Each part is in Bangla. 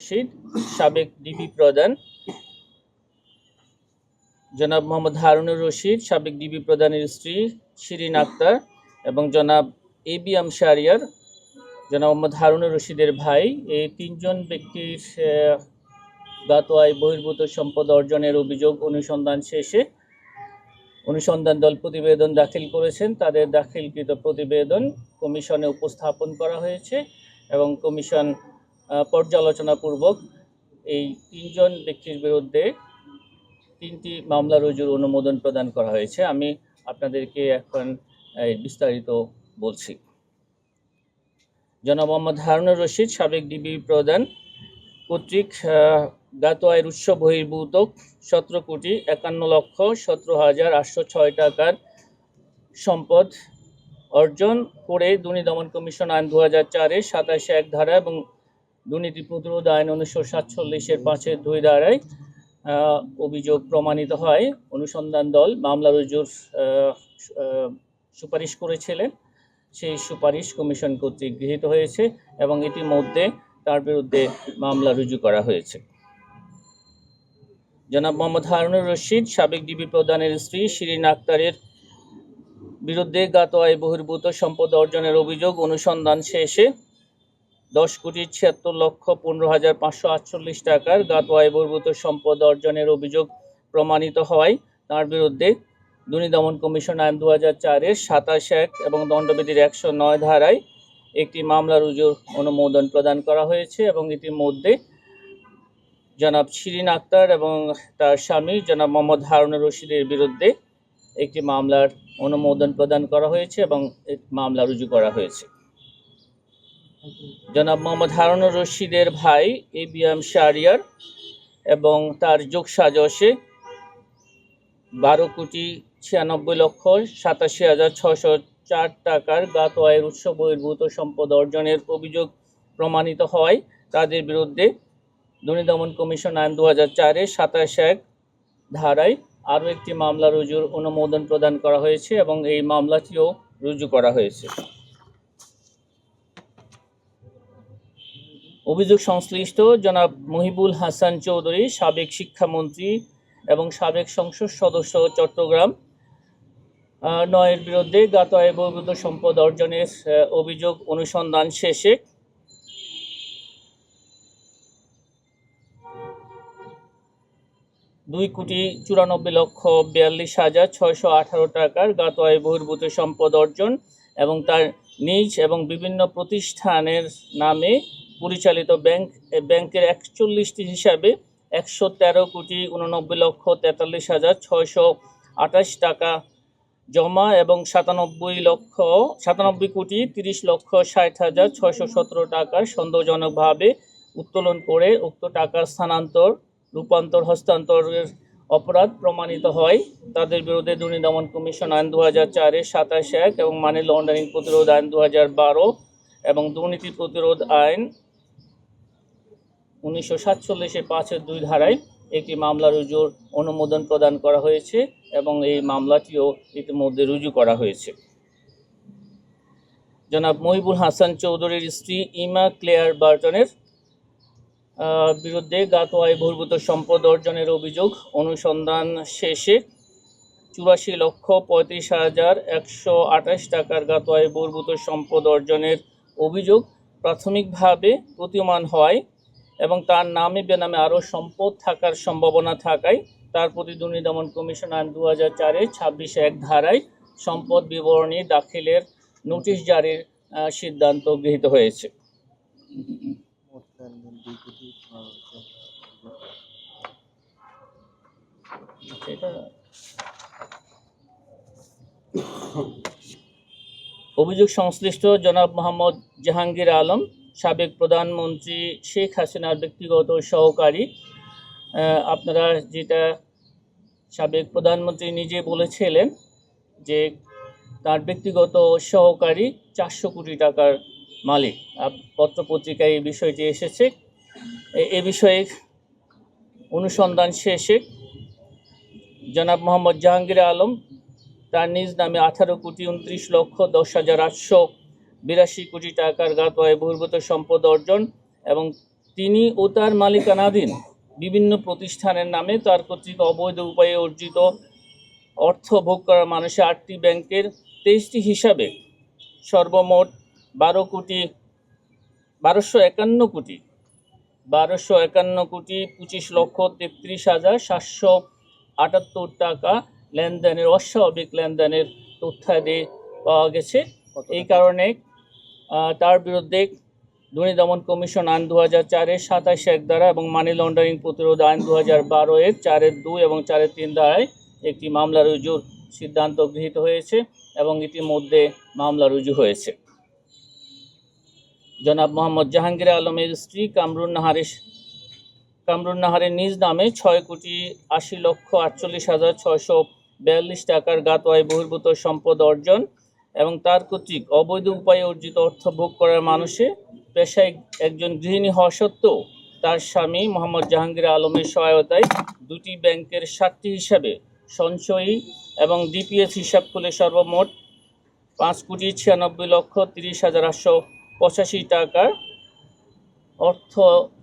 রশিদ সাবেক ডিবি প্রধান জনাব মোহাম্মদ হারুনুর রশিদ, সাবেক ডিবি প্রধানের স্ত্রী শিরিন আক্তার এবং জনাব এ বি এম শারিয়ার জনাব মোহাম্মদ হারুনুর রশিদের ভাই। এই তিনজন ব্যক্তির গত আয় বহির্ভূত সম্পদ অর্জনের অভিযোগ অনুসন্ধান শেষে অনুসন্ধান দল প্রতিবেদন দাখিল করেছেন। তাদের দাখিলকৃত প্রতিবেদন কমিশনে উপস্থাপন করা হয়েছে এবং কমিশন পর্যালোচনাপূর্বক এই তিনজন ব্যক্তির বিরুদ্ধে তিনটি মামলা রুজুর অনুমোদন প্রদান করা হয়েছে। আমি আপনাদেরকে এখন বিস্তারিত বলছি। জনাব মোহাম্মদ হারুনুর রশিদ, সাবেক ডিবি প্রধান, কর্তৃক গত আয়ের উৎস বহির্ভূত সতেরো কোটি একান্ন লক্ষ সতেরো হাজার আটশো ছয় টাকার সম্পদ অর্জন করে দুর্নীতি দমন কমিশন আইন দু হাজার চারের সাতাশে এক ধারা এবং দুর্নীতি প্রতিরোধ আইন উনিশশো সাতচল্লিশের পাঁচের দুই ধারায় অভিযোগ প্রমাণিত হয়। অনুসন্ধান দল মামলা রুজুর সুপারিশ করেছিলেন। সেই সুপারিশ কমিশন কর্তৃক গৃহীত হয়েছে এবং ইতিমধ্যে তার বিরুদ্ধে মামলা রুজু করা হয়েছে। জনাব মোহাম্মদ হারুনুর রশিদ, সাবেক ডিবি প্রধানের স্ত্রী শিরিন আক্তারের বিরুদ্ধে গত আয় বহির্ভূত সম্পদ অর্জনের অভিযোগ অনুসন্ধান শেষে দশ কোটি ছিয়াত্তর লক্ষ পনেরো হাজার পাঁচশো আটচল্লিশ টাকার গত আয় সম্পদ অর্জনের অভিযোগ প্রমাণিত হওয়ায় তার বিরুদ্ধে দুর্নীতি দমন কমিশন আইন দু হাজার চারের সাতাশ এক এবং দণ্ডবিধির একশো নয় ধারায় একটি মামলা রুজুর অনুমোদন প্রদান করা হয়েছে এবং ইতিমধ্যে জনাব শিরিন আক্তার এবং তার স্বামী জনাব মোহাম্মদ হারুনুর রশিদের বিরুদ্ধে একটি মামলার অনুমোদন প্রদান করা হয়েছে এবং মামলা রুজু করা হয়েছে। জনাব মোহাম্মদ হারুনুর রশিদের ভাই এ বি এম শাহরিয়ার এবং তার যোগ সাজসে বারো কোটি ছিয়ানব্বই লক্ষ সাতাশি হাজার ছশো চার টাকার গাত আয়ের উৎস বহির্ভূত সম্পদ অর্জনের অভিযোগ প্রমাণিত হয়। তাদের বিরুদ্ধে দুর্নীতি দমন কমিশন আইন দু হাজার চারের সাতাশ এক ধারায় আরও একটি মামলা রুজুর অনুমোদন প্রদান করা হয়েছে এবং এই মামলাটিও রুজু করা হয়েছে। অভিযোগ সংশ্লিষ্ট জনাব মহিবুল হাসান চৌধুরী, সাবেক শিক্ষামন্ত্রী এবং সাবেক সংসদ সদস্য চট্টগ্রাম নয়ের বিরুদ্ধে গত আয় বহির্ভূত সম্পদ অর্জনের অভিযোগ অনুসন্ধান শেষে। দুই কোটি চুরানব্বই লক্ষ বিয়াল্লিশ হাজার ছয়শো আঠারো টাকার গত আয় বহির্ভূত সম্পদ অর্জন এবং তার নিজ এবং বিভিন্ন প্রতিষ্ঠানের নামে পরিচালিত ব্যাংক ব্যাংকের একচল্লিশটি হিসাবে একশো তেরো কোটি উননব্বই লক্ষ তেতাল্লিশ হাজার ছয়শো আঠাশ টাকা জমা এবং সাতানব্বই লক্ষ, সাতানব্বই কোটি তিরিশ লক্ষ ষাট হাজার ছয়শো সতেরো টাকার সন্দেহজনকভাবে উত্তোলন করে উক্ত টাকার স্থানান্তর, রূপান্তর, হস্তান্তরের অপরাধ প্রমাণিত হয়। তাদের বিরুদ্ধে দুর্নীতি দমন কমিশন আইন দু হাজার চারের সাতাশ এক এবং মানি লন্ডারিং প্রতিরোধ আইন দু হাজার বারো এবং দুর্নীতি প্রতিরোধ আইন উনিশশো সাতচল্লিশের পাঁচের দুই ধারায় একটি মামলা রুজুর অনুমোদন প্রদান করা হয়েছে এবং এই মামলাটিও ইতিমধ্যে রুজু করা হয়েছে। জনাব মহিবুল হাসান চৌধুরীর স্ত্রী ইমা ক্লেয়ার বার্টনের বিরুদ্ধে গাত আয় বহির্ভূত সম্পদ অর্জনের অভিযোগ অনুসন্ধান শেষে চুরাশি লক্ষ পঁয়ত্রিশ হাজার একশো আঠাশ টাকার গাত আয় বহির্ভূত সম্পদ অর্জনের অভিযোগ প্রাথমিকভাবে প্রতীয়মান হয় এবং তার নামে বেনামে আরও সম্পদ থাকার সম্ভাবনা থাকায় তার প্রতি দুর্নীতি দমন কমিশন আইন দু হাজার চারের ছাব্বিশ এক ধারায় সম্পদ বিবরণী দাখিলের নোটিশ জারির সিদ্ধান্ত গৃহীত হয়েছে। অভিযোগ সংশ্লিষ্ট জনাব মোহাম্মদ জাহাঙ্গীর আলম সাবেক প্রধানমন্ত্রী শেখ হাসিনার ব্যক্তিগত সহকারী আপনারা যেটা সাবেক প্রধানমন্ত্রী নিজে বলেছিলেন যে তার ব্যক্তিগত সহকারী চারশো কোটি টাকার মালিক। পত্রপত্রিকায় এই বিষয়টি এসেছে। এ- বিষয়ে অনুসন্ধান শেষে জনাব মোহাম্মদ জাহাঙ্গীর আলম তার নিজ নামে আঠারো কোটি উনত্রিশ লক্ষ দশ হাজার আটশো বিরাশি কোটি টাকার গাত আয় বহির্ভূত সম্পদ অর্জন এবং তিনি ও তার মালিকানাধীন বিভিন্ন প্রতিষ্ঠানের নামে তার কর্তৃক অবৈধ উপায়ে অর্জিত অর্থ ভোগ করা মানুষের আটটি ব্যাংকের তেইশটি হিসাবে সর্বমোট বারো কোটি বারোশো একান্ন কোটি বারোশো একান্ন কোটি পঁচিশ লক্ষ তেত্রিশ হাজার সাতশো আটাত্তর টাকা লেনদেনের অস্বাভাবিক লেনদেনের তথ্যাদি পাওয়া গেছে। এই কারণে তার বিরুদ্ধে দুর্নীতি দমন কমিশন আইন দু হাজার চারের সাতাশ এক দ্বারা এবং মানি লন্ডারিং প্রতিরোধ আইন দু হাজার বারো এর চারের দুই এবং চারের তিন ধারায় একটি মামলা রুজুর সিদ্ধান্ত গৃহীত হয়েছে এবং ইতিমধ্যে মামলা রুজু হয়েছে। জনাব মোহাম্মদ জাহাঙ্গীর আলমের স্ত্রী কামরুন নাহারের কামরুন নাহারের নিজ নামে ছয় কোটি আশি লক্ষ আটচল্লিশ হাজার ছয়শো বিয়াল্লিশ টাকার গাতোয়ায় বহির্ভূত সম্পদ অর্জন এবং তার কর্তৃক অবৈধ উপায়ে অর্জিত অর্থ ভোগ করার মানুষে পেশায় একজন গৃহিণী হওয়া সত্ত্বেও তার স্বামী মোহাম্মদ জাহাঙ্গীর আলমের সহায়তায় দুটি ব্যাংকের সাতটি হিসাবে সঞ্চয়ী এবং ডিপিএস হিসাব খুলে সর্বমোট পাঁচ কোটি ছিয়ানব্বই লক্ষ তিরিশ হাজার আটশো পঁচাশি টাকার অর্থ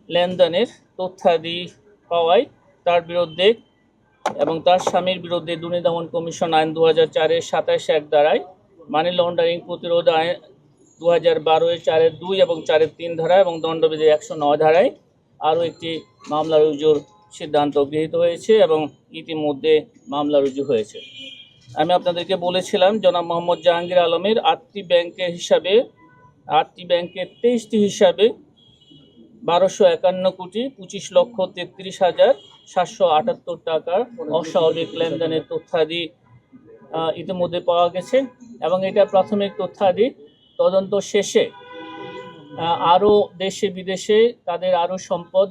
লেনদেনের তথ্যাদি পাওয়ায় তার বিরুদ্ধে এবং তার স্বামীর বিরুদ্ধে দুর্নীতি দমন কমিশন আইন দু হাজার চারের সাতাশ এক দ্বারায় মানি লন্ডারিং প্রতিরোধ আইন দু হাজার বারোয় চারের দুই এবং চারের তিন ধারা এবং দণ্ডবিধি একশো নয় ধারায় আরও একটি মামলা রুজুর সিদ্ধান্ত গৃহীত হয়েছে এবং ইতিমধ্যে মামলা রুজু হয়েছে। আমি আপনাদেরকে বলেছিলাম, জনাব মোহাম্মদ জাহাঙ্গীর আলমের আটটি ব্যাংকের হিসাবে, আটটি ব্যাংকের তেইশটি হিসাবে বারোশো একান্ন কোটি পঁচিশ লক্ষ তেত্রিশ হাজার সাতশো আটাত্তর টাকার অস্বাভাবিক লেনদেনের তথ্যাদি ইতিমধ্যে পাওয়া গেছে এবং এটা প্রাথমিক তথ্যাদি তদন্ত শেষে আরও দেশে বিদেশে তাদের আরও সম্পদ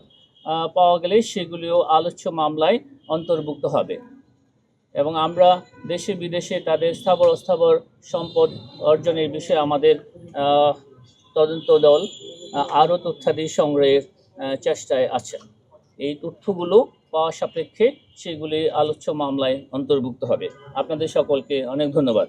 পাওয়া গেলে সেগুলিও আলোচ্য মামলায় অন্তর্ভুক্ত হবে। এবং আমরা দেশে বিদেশে তাদের স্থাবর অস্থাবর সম্পদ অর্জনের বিষয়ে আমাদের তদন্ত দল আরও তথ্যাদি সংগ্রহের চেষ্টায় আছে এই তথ্যগুলো পাওয়া সাপেক্ষে সেগুলি আলোচ্য মামলায় অন্তর্ভুক্ত হবে। আপনাদের সকলকে অনেক ধন্যবাদ।